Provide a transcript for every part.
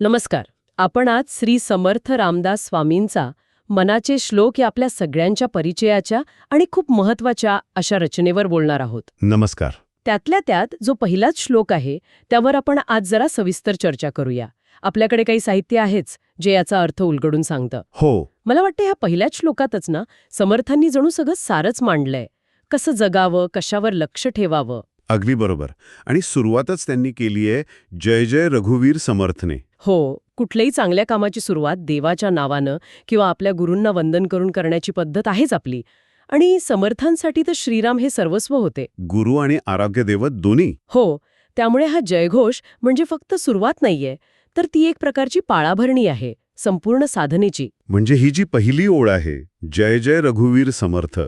नमस्कार. आपण आज श्री समर्थ रामदास स्वामींचा मनाचे श्लोक या आपल्या सगळ्यांच्या परिचयाच्या आणि खूप महत्त्वाच्या अशा रचनेवर बोलणार आहोत. नमस्कार. त्यातल्या त्यात जो पहिलाच श्लोक आहे त्यावर आपण आज जरा सविस्तर चर्चा करूया. आपल्याकडे काही साहित्य आहेच जे याचा अर्थ उलगडून सांगतं. हो. मला वाटतं ह्या पहिल्याच श्लोकातच ना समर्थांनी जणू सगळं सारच मांडलंय. कसं जगावं कशावर लक्ष ठेवावं? अगदी बरोबर. आणि सुरुवातच त्यांनी केली आहे जय जय रघुवीर समर्थने. हो कुठल्याही चांगल्या कामाची सुरुवात देवाच्या नावानं किंवा आपल्या गुरूंना वंदन करून करण्याची पद्धत आहेच आपली. आणि समर्थांसाठी तर श्रीराम हे सर्वस्व होते. गुरु आणि आरोग्य देवत दोन्ही. हो त्यामुळे हा जयघोष म्हणजे फक्त सुरुवात नाहीये तर ती एक प्रकारची पाळाभरणी आहे संपूर्ण साधनेची. म्हणजे ही जी पहिली ओळ आहे जय जय रघुवीर समर्थ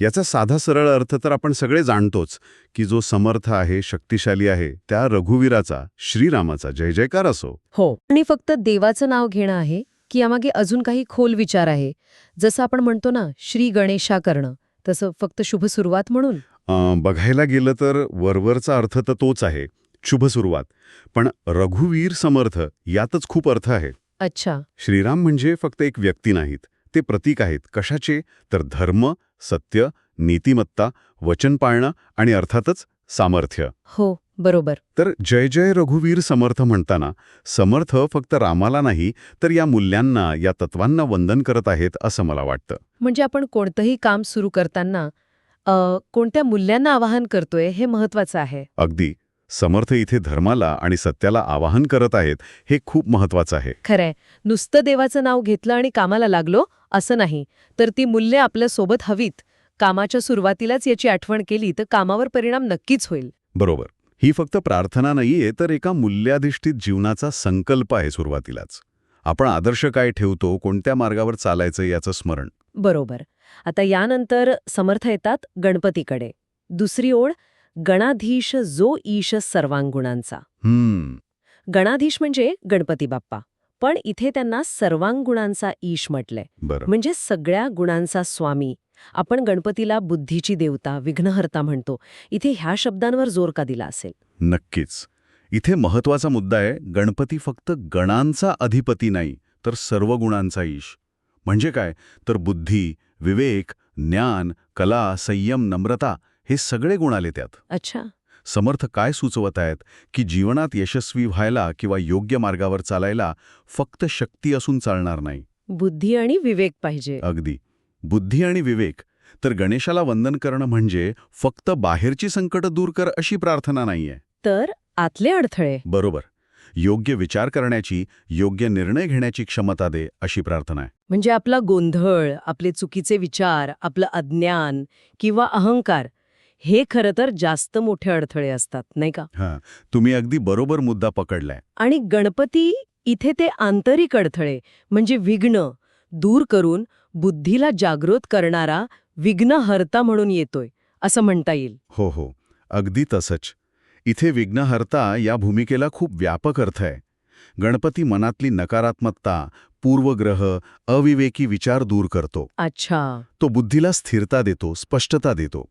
याचा साधा सरळ अर्थ तर आपण सगळे जाणतोच की जो समर्थ आहे शक्तिशाली आहे त्या रघुवीराचा श्रीरामाचा जय जयकार असो. हो. आणि फक्त देवाचं नाव घेणं आहे की यामागे अजून काही खोल विचार आहे. जसं आपण म्हणतो ना श्री गणेशा करणं तसं फक्त शुभ सुरुवात म्हणून. बघायला गेलं तर वरवरचा अर्थ तर तोच आहे शुभ सुरुवात. पण रघुवीर समर्थ यातच खूप अर्थ आहे. अच्छा. श्रीराम म्हणजे फक्त एक व्यक्ती नाहीत. ते प्रतीक आहेत. कशाचे? तर धर्म सत्य नीतिमत्ता वचन पाळणं आणि अर्थातच सामर्थ्य. हो बरोबर. तर जय जय रघुवीर समर्थ म्हणताना समर्थ फक्त रामाला नाही तर या मूल्यांना या तत्वांना वंदन करत आहेत असं मला वाटतं. म्हणजे आपण कोणतंही काम सुरू करताना कोणत्या मूल्यांना आवाहन करतोय हे महत्वाचं आहे. अगदी. समर्थ इथे धर्माला आणि सत्याला आवाहन करत आहेत हे खूप महत्वाचं आहे. खरंय. नुसतं देवाचं नाव घेतलं आणि कामाला लागलो असं नाही. तर ती मूल्य आपल्यासोबत हवीत. कामाच्या सुरुवातीलाच याची आठवण केली तर कामावर परिणाम नक्कीच होईल. बरोबर. ही फक्त प्रार्थना नाहीये तर एका मूल्याधिष्ठित जीवनाचा संकल्प आहे सुरुवातीलाच. आपण आदर्श काय ठेवतो कोणत्या मार्गावर चालायचं याचं स्मरण. बरोबर. आता यानंतर समर्थ येतात गणपतीकडे. दुसरी ओळ गणाधीश जो ईश सर्वांगुणांचा. हम्म. गणाधीश म्हणजे गणपती बाप्पा. पण इथे त्यांना सर्वांगुणांचा ईश म्हटलंय. बरं. म्हणजे सगळ्या गुणांचा स्वामी. आपण गणपतीला बुद्धीची देवता विघ्नहर्ता म्हणतो. इथे ह्या शब्दांवर जोर का दिला असेल? नक्कीच. इथे महत्त्वाचा मुद्दा आहे गणपती फक्त गणांचा अधिपती नाही तर सर्व गुणांचा ईश. म्हणजे काय? तर बुद्धी विवेक ज्ञान कला संयम नम्रता हे सगळे गुण आले त्यात. अच्छा. समर्थ काय सुचवत आहेत की जीवनात यशस्वी व्हायला किंवा योग्य मार्गावर चालायला फक्त शक्ती असून चालणार नाही? बुद्धी आणि विवेक पाहिजे. अगदी. बुद्धी आणि विवेक. तर गणेशाला वंदन करणं म्हणजे फक्त बाहेरची संकट दूर कर अशी प्रार्थना नाहीये. तर आतले अडथळे. बरोबर. योग्य विचार करण्याची योग्य निर्णय घेण्याची क्षमता दे अशी प्रार्थना आहे. म्हणजे आपला गोंधळ आपले चुकीचे विचार आपलं अज्ञान किंवा अहंकार हे खरं तर जास्त मोठे अडथळे असतात नाही का? हां. तुम्ही अगदी बरोबर मुद्दा पकडलाय. आणि गणपती इथे ते आंतरिक अडथळे म्हणजे विघ्न दूर करून बुद्धीला जागृत करणारा विघ्नहर्ता म्हणून येतोय असं म्हणता येईल. हो हो. अगदी तसंच. इथे विघ्नहर्ता या भूमिकेला खूप व्यापक अर्थ आहे. गणपती मनातली नकारात्मकता पूर्वग्रह अविवेकी विचार दूर करतो. अच्छा. तो बुद्धीला स्थिरता देतो स्पष्टता देतो.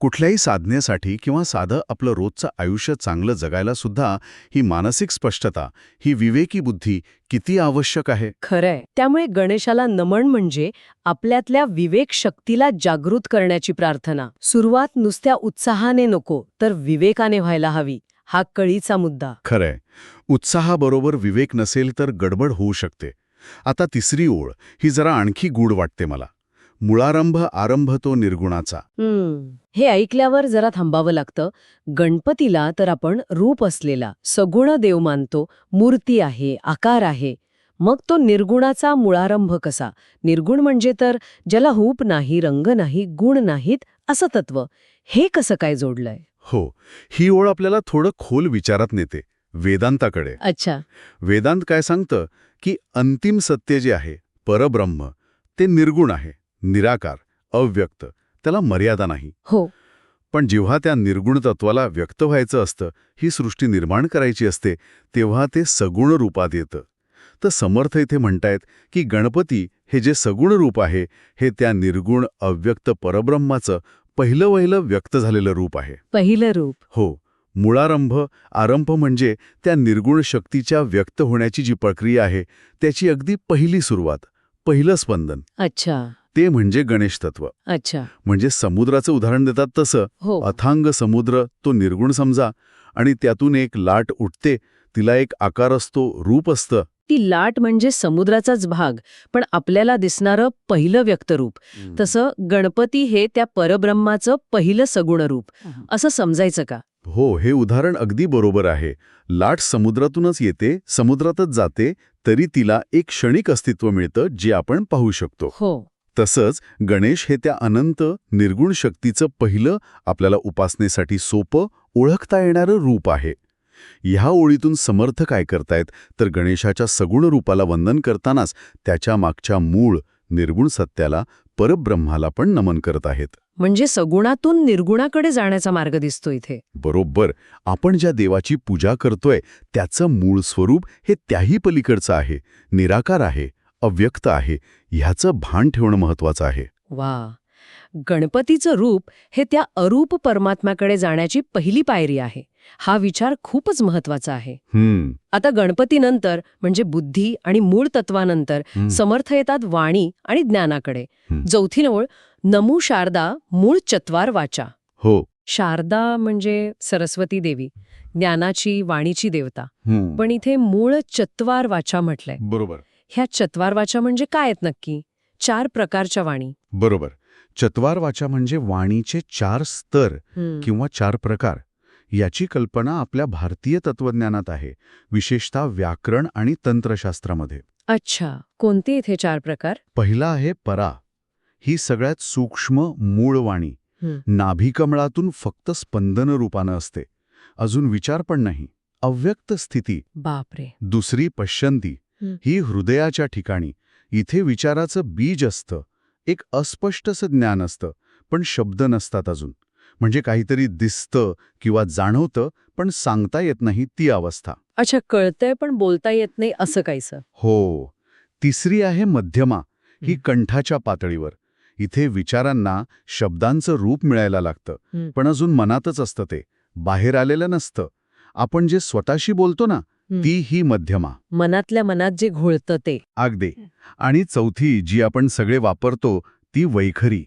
कुठल्याही साधनेसाठी किंवा साधं आपलं रोजचं आयुष्य चांगलं जगायला सुद्धा ही मानसिक स्पष्टता ही विवेकी बुद्धी किती आवश्यक आहे? खरंय. त्यामुळे गणेशाला नमन म्हणजे आपल्यातल्या विवेक शक्तीला जागृत करण्याची प्रार्थना. सुरुवात नुसत्या उत्साहाने नको तर विवेकाने व्हायला हवी. हा कळीचा मुद्दा. खरंय. उत्साहाबरोबर विवेक नसेल तर गडबड होऊ शकते. आता तिसरी ओळ ही जरा आणखी गूढ वाटते मला. मुळारंभ आरंभ तो निर्गुणाचा हे ऐकल्यावर जरा थांबावं लागतं. गणपतीला तर आपण रूप असलेला सगुण देव मानतो. मूर्ती आहे आकार आहे. मग तो निर्गुणाचा मुळारंभ कसा? निर्गुण म्हणजे तर ज्याला हूप नाही रंग नाही गुण नाहीत असं तत्व. हे कसं काय जोडलंय? हो ही ओळ आपल्याला थोडं खोल विचारात नेते वेदांताकडे. अच्छा. वेदांत काय सांगतं की अंतिम सत्य जे आहे परब्रह्म ते निर्गुण आहे. निराकार अव्यक्त त्याला मर्यादा नाही. हो. पण जेव्हा त्या निर्गुण तत्वाला व्यक्त व्हायचं असतं ही सृष्टी निर्माण करायची असते तेव्हा ते सगुण रूपात येतं. तर समर्थ इथे म्हणतायत की गणपती हे जे सगुण रूप आहे हे त्या निर्गुण अव्यक्त परब्रह्माचं पहिलं वहिलं व्यक्त झालेलं रूप आहे. पहिलं रूप. हो. मुळारंभ आरंभ म्हणजे त्या निर्गुण शक्तीच्या व्यक्त होण्याची जी प्रक्रिया आहे त्याची अगदी पहिली सुरुवात पहिलं स्पंदन. अच्छा. ते म्हणजे गणेश तत्व. अच्छा. म्हणजे समुद्राचं उदाहरण देतात तसं हो. अथांग समुद्र तो निर्गुण समजा आणि त्यातून एक लाट उठते तिला एक आकार असतो रूप असतं. ती लाट म्हणजे समुद्राचाच भाग पण आपल्याला दिसणारं पहिलं व्यक्तरूप. तसं गणपती हे त्या परब्रह्माचं पहिलं सगुण रूप. असं समजायचं का? हो हे उदाहरण अगदी बरोबर आहे. लाट समुद्रातूनच येते समुद्रातच जाते तरी तिला एक क्षणिक अस्तित्व मिळतं जे आपण पाहू शकतो. हो. तसंच गणेश हे त्या अनंत निर्गुण शक्तीचं पहिलं आपल्याला उपासनेसाठी सोपं ओळखता येणारं रूप आहे. ह्या ओळीतून समर्थ काय करतायत? तर गणेशाच्या सगुण रूपाला वंदन करतानाच त्याच्या मागच्या मूळ निर्गुण सत्याला परब्रह्माला पण नमन करत आहेत. म्हणजे सगुणातून निर्गुणाकडे जाण्याचा मार्ग दिसतो इथे. बरोबर. आपण ज्या देवाची पूजा करतोय त्याचं मूळ स्वरूप हे त्याही पलीकडचं आहे. निराकार आहे. अव्यक्त आहे ह्याचं भान ठेवणं महत्वाचं आहे. वा. गणपतीचं रूप हे त्या अरूप परमात्म्याकडे जाण्याची पहिली पायरी आहे. हा विचार खूपच महत्त्वाचा आहे. आता गणपतीनंतर म्हणजे बुद्धी आणि मूळ तत्वानंतर. समर्थ येतात वाणी आणि ज्ञानाकडे. चौथी नवळ नमू शारदा मूळ चत्वार वाचा. हो. शारदा म्हणजे सरस्वती देवी ज्ञानाची वाणीची देवता. पण इथे मूळ चत्वार वाचा म्हटलंय. बरोबर. ह्या चत्वार वाचा म्हणजे काय आहेत नक्की? चार प्रकारच्या वाणी. बरोबर. चत्वार वाचा म्हणजे वाणीचे चार स्तर. किंवा चार प्रकार. याची कल्पना आपल्या भारतीय तत्वज्ञानात आहे विशेषतः व्याकरण आणि तंत्रशास्त्रामध्ये. अच्छा. कोणते इथे चार प्रकार? पहिला आहे परा. ही सगळ्यात सूक्ष्म मूळ वाणी. नाभिकमळातून फक्त स्पंदन रूपानं असते. अजून विचार पण नाही. अव्यक्त स्थिती. बापरे. दुसरी पश्यंती. हं. हृदयाच्या ठिकाणी इथे विचाराचं बीज असतं एक अस्पष्टसं ज्ञान असतं पण शब्द नसतात अजून म्हणजे काहीतरी दिसतं किंवा जाणवतं पण सांगता येत नाही ती अवस्था अच्छा कळतंय पण बोलता येत नाही असं काहीसं हो तिसरी आहे मध्यमा ही. कंठाच्या पातळीवर इथे विचारांना शब्दांचं रूप मिळायला लागतं. पण अजून मनातच असतं ते बाहेर आलेलं नसतं आपण जे स्वतःशी बोलतो ना. ती ही मध्यमा. मनातल्या मनात जे घोळतं ते. अगदी. आणि चौथी जी आपण सगळे वापरतो ती वैखरी.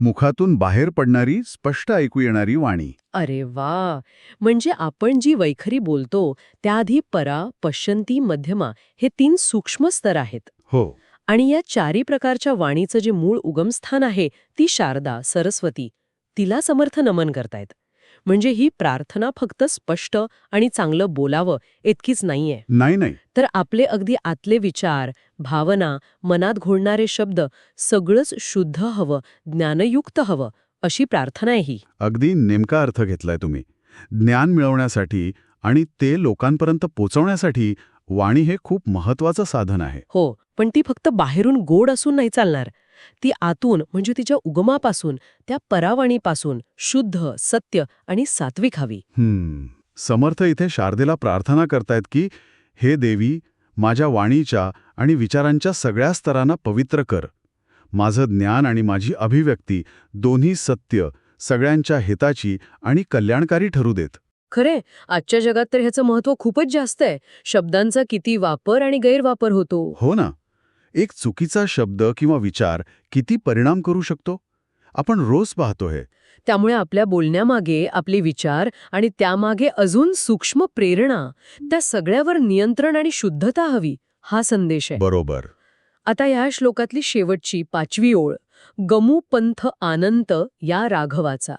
मुखातून बाहेर पडणारी स्पष्ट ऐकू येणारी वाणी. अरे वा! म्हणजे आपण जी वैखरी बोलतो त्याआधी परा पश्यंती मध्यमा हे तीन सूक्ष्म स्तर आहेत. हो. आणि या चारी प्रकारच्या वाणीचं जे मूळ उगमस्थान आहे ती शारदा सरस्वती. तिला समर्थ नमन करतायत. म्हणजे ही प्रार्थना फक्त स्पष्ट आणि चांगलं बोलावं इतकीच नाहीये. नाही नाही. तर आपले अगदी आतले विचार भावना मनात घोळणारे शब्द सगळंच शुद्ध हवं ज्ञानयुक्त हवं अशी प्रार्थना आहे ही. अगदी नेमका अर्थ घेतलाय तुम्ही. ज्ञान मिळवण्यासाठी आणि ते लोकांपर्यंत पोचवण्यासाठी वाणी हे खूप महत्वाचं साधन आहे. हो पण ती फक्त बाहेरून गोड असून नाही चालणार. ती आतून म्हणजे तिच्या उगमापासून त्या परावाणीपासून शुद्ध सत्य आणि सात्विक हवी. हम्म. समर्थ इथे शारदेला प्रार्थना करतायत की हे देवी माझ्या वाणीच्या आणि विचारांच्या सगळ्या स्तरांना पवित्र कर. माझं ज्ञान आणि माझी अभिव्यक्ती दोन्ही सत्य सगळ्यांच्या हिताची आणि कल्याणकारी ठरू देत. खरे आजच्या जगात तर ह्याचं महत्त्व खूपच जास्त आहे. शब्दांचा किती वापर आणि गैरवापर होतो. हो ना. एक चुकीचा शब्द किंवा विचार किती परिणाम करू शकतो? आपण रोज पाहतो हे. त्यामुळे आपल्या बोलण्यामागे आपले विचार आणि त्यामागे अजून सूक्ष्म प्रेरणा त्या सगळ्यावर नियंत्रण आणि शुद्धता हवी हा संदेश आहे. बरोबर. आता या श्लोकातली शेवटची पाचवी ओळ गमू पंथ आनंत या राघवाचा.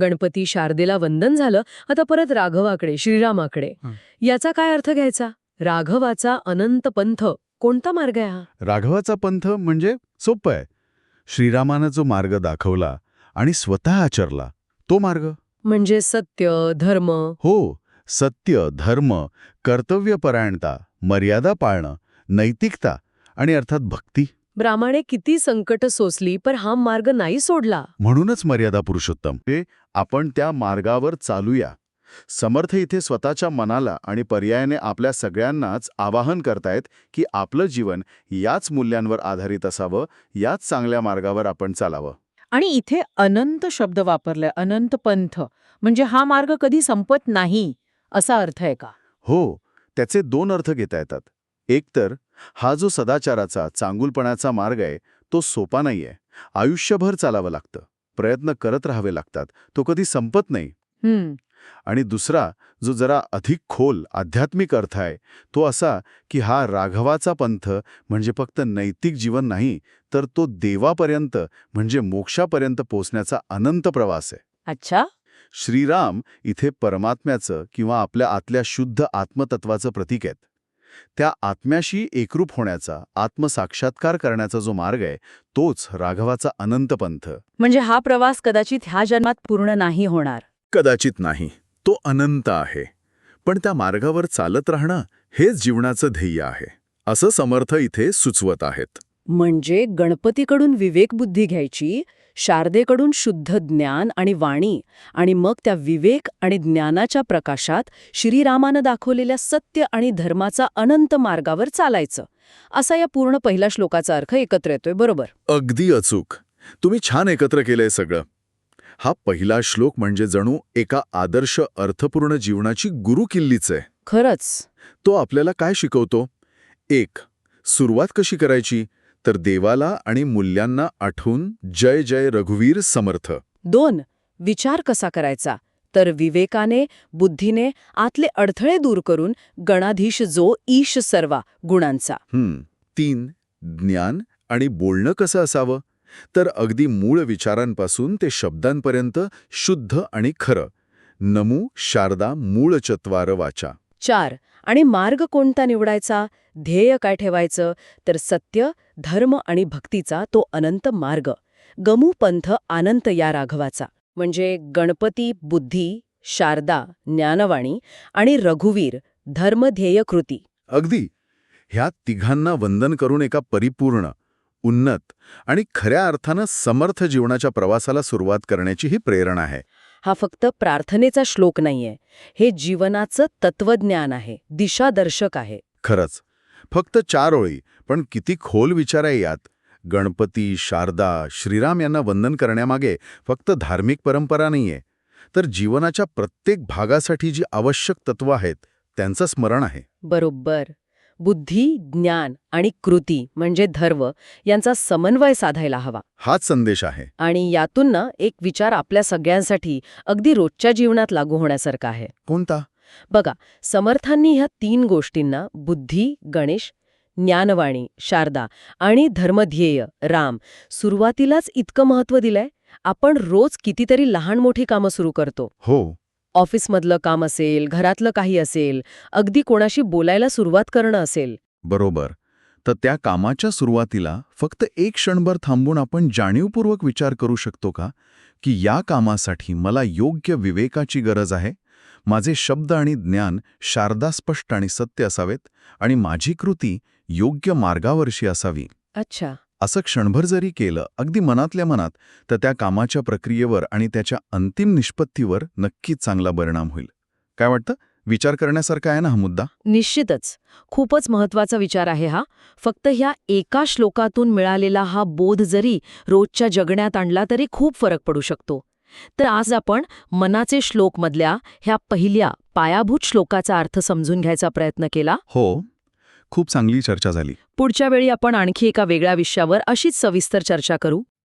गणपती शारदेला वंदन झालं आता परत राघवाकडे श्रीरामाकडे. याचा काय अर्थ घ्यायचा? राघवाचा अनंत पंथ. कोणता मार्ग आहे हा? राघवाचा पंथ म्हणजे सोपं आहे. श्रीरामानं जो मार्ग दाखवला आणि स्वतः आचरला तो मार्ग? म्हणजे सत्य धर्म? हो सत्य धर्म कर्तव्यपरायणता मर्यादा पाळणं नैतिकता आणि अर्थात भक्ती. ब्राह्मणे किती संकट सोसली पण हा मार्ग नाही सोडला. म्हणूनच मर्यादा पुरुषोत्तम. ते आपण त्या मार्गावर चालूया. समर्थ इथे स्वतःच्या मनाला आणि पर्यायाने आपल्या सगळ्यांनाच आवाहन करतायत की आपलं जीवन याच मूल्यांवर आधारित असावं याच चांगल्या मार्गावर आपण चालावं. आणि इथे अनंत शब्द वापरलाय अनंत पंथ. म्हणजे हा मार्ग कधी संपत नाही असा अर्थ आहे का? हो त्याचे दोन अर्थ घेता येतात. एक तर हा जो सदाचाराचा चांगुलपणाचा मार्ग आहे तो सोपा नाहीये. आयुष्यभर चालावं लागतं. प्रयत्न करत राहावे लागतात. तो कधी संपत नाही. आणि दुसरा जो जरा अधिक खोल आध्यात्मिक अर्थ आहे तो असा की हा राघवाचा पंथ म्हणजे फक्त नैतिक जीवन नाही तर तो देवापर्यंत म्हणजे मोक्षापर्यंत पोचण्याचा अनंत प्रवास आहे. अच्छा. श्रीराम इथे परमात्म्याचं किंवा आपल्या आतल्या शुद्ध आत्मतत्वाचं प्रतीक आहेत. त्या आत्म्याशी एकरूप होण्याचा आत्मसाक्षात्कार करण्याचा जो मार्ग आहे तोच राघवाचा अनंत पंथ. म्हणजे हा प्रवास कदाचित ह्या जन्मात पूर्ण नाही होणार. कदाचित नाही. तो अनंत आहे. पण त्या मार्गावर चालत राहणं हेच जीवनाचं ध्येय आहे. असं समर्थ इथे सुचवत आहेत. म्हणजे गणपतीकडून विवेकबुद्धी घ्यायची शारदेकडून शुद्ध ज्ञान आणि वाणी आणि मग त्या विवेक आणि ज्ञानाच्या प्रकाशात श्रीरामानं दाखवलेल्या सत्य आणि धर्माचा अनंत मार्गावर चालायचं. असा या पूर्ण पहिल्या श्लोकाचा अर्थ एकत्र येतोय बरोबर? अगदी अचूक. तुम्ही छान एकत्र केलंय सगळं. हा पहिला श्लोक म्हणजे जणू एका आदर्श अर्थपूर्ण जीवनाची गुरुकिल्लीच आहे. खरंच? तो आपल्याला काय शिकवतो? एक सुरुवात कशी करायची? तर देवाला आणि मूल्यांना आठवून जय जय रघुवीर समर्थ. दोन विचार कसा करायचा? तर विवेकाने बुद्धीने आतले अडथळे दूर करून गणाधीश जो ईश सर्वा गुणांचा. हं. तीन ज्ञान आणि बोलणं कसं असावं? तर अगदी मूळ विचारांपासून ते शब्दांपर्यंत शुद्ध आणि खरं. नमू शारदा मूळ चत्वार वाचा. चार. आणि मार्ग कोणता निवडायचा? ध्येय काय ठेवायचं? तर सत्य धर्म आणि भक्तीचा तो अनंत मार्ग. गमू पंथ अनंत या राघवाचा. म्हणजे गणपती बुद्धी शारदा ज्ञानवाणी आणि रघुवीर धर्मध्येय कृती. अगदी. ह्या तिघांना वंदन करून एका परिपूर्ण उन्नत आणि खऱ्या अर्थानं समर्थ जीवनाच्या प्रवासाला सुरुवात करण्याची ही प्रेरणा आहे. हा फक्त प्रार्थनेचा श्लोक नाहीये. हे जीवनाचं तत्वज्ञान आहे दिशादर्शक आहे. खरंच. फक्त चार ओळी पण किती खोल विचार आहे यात. गणपती शारदा श्रीराम यांना वंदन करण्यामागे फक्त धार्मिक परंपरा नाहीये. तर जीवनाच्या प्रत्येक भागासाठी जी आवश्यक तत्व आहेत त्यांचं स्मरण आहे. बरोबर. बुद्धी ज्ञान आणि कृती म्हणजे धर्म यांचा समन्वय साधायला हवा. हाच संदेश आहे. आणि यातून ना एक विचार आपल्या सगळ्यांसाठी अगदी रोजच्या जीवनात लागू होण्यासारखा आहे. कोणता? बघा समर्थांनी ह्या तीन गोष्टींना बुद्धी गणेश ज्ञानवाणी शारदा आणि धर्मध्येय राम सुरुवातीलाच इतकं महत्त्व दिलंय. आपण रोज कितीतरी लहान मोठी कामं सुरू करतो. हो. ऑफिसमधलं काम असेल घरातलं काही असेल अगदी कोणाशी बोलायला सुरुवात करणं असेल. बरोबर. तर त्या कामाच्या सुरुवातीला फक्त एक क्षणभर थांबून आपण जाणीवपूर्वक विचार करू शकतो का? की या कामासाठी मला योग्य विवेकाची गरज आहे? माझे शब्द आणि ज्ञान शारदास्पष्ट आणि सत्य असावेत आणि माझी कृती योग्य मार्गावरशी असावी. अच्छा. असं क्षणभर जरी केलं अगदी मनातल्या मनात तर त्या कामाच्या प्रक्रियेवर आणि त्याच्या अंतिम निष्पत्तीवर नक्कीच चांगला परिणाम होईल. काय वाटतं? विचार करण्यासारखा आहे ना हा मुद्दा? निश्चितच. खूपच महत्त्वाचा विचार आहे हा. फक्त ह्या एका श्लोकातून मिळालेला हा बोध जरी रोजच्या जगण्यात आणला तरी खूप फरक पडू शकतो. तर आज आपण मनाचे श्लोकमधल्या ह्या पहिल्या पायाभूत श्लोकाचा अर्थ समजून घ्यायचा प्रयत्न केला. हो. खूप चांगली चर्चा झाली. पुढच्या वेळी आपण आणखी एका वेगळ्या विषयावर अशीच सविस्तर चर्चा करू.